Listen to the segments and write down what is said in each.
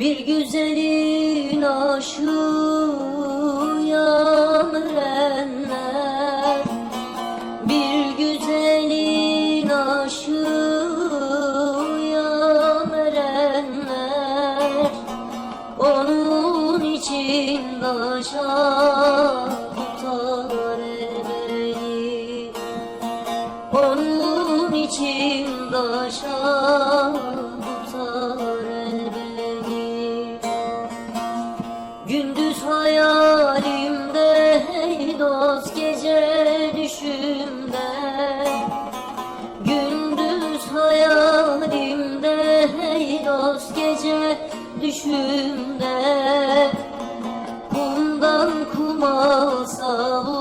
Bir güzelin aşığı erenler Bir güzelin aşığı erenler Onun için daşa tutar beni. Onun için daşa düşümde Kumdan kuma savuruyor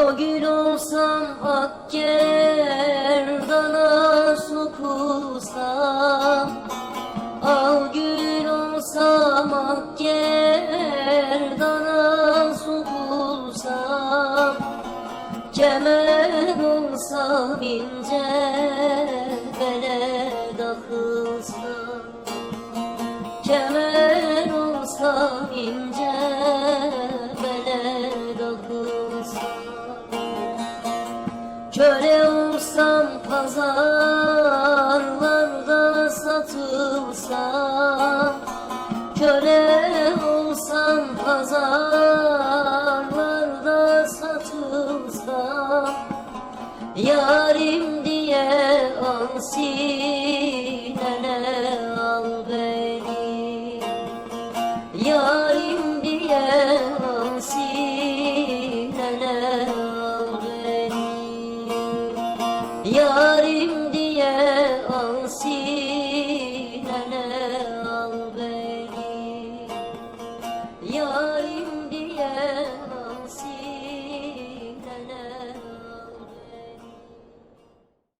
O gül olsam ak gerdana sokulsam Al gül olsam ak gerdana sokulsam Kemer olsam ince bele takılsam Kemer olsam ince Köle olsam pazarlarda satılsam Köle olsam pazarlarda satılsam Yarim diye al sinene al beni. Yarim diye al Yarim